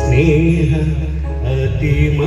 സ്നേഹ അതിമ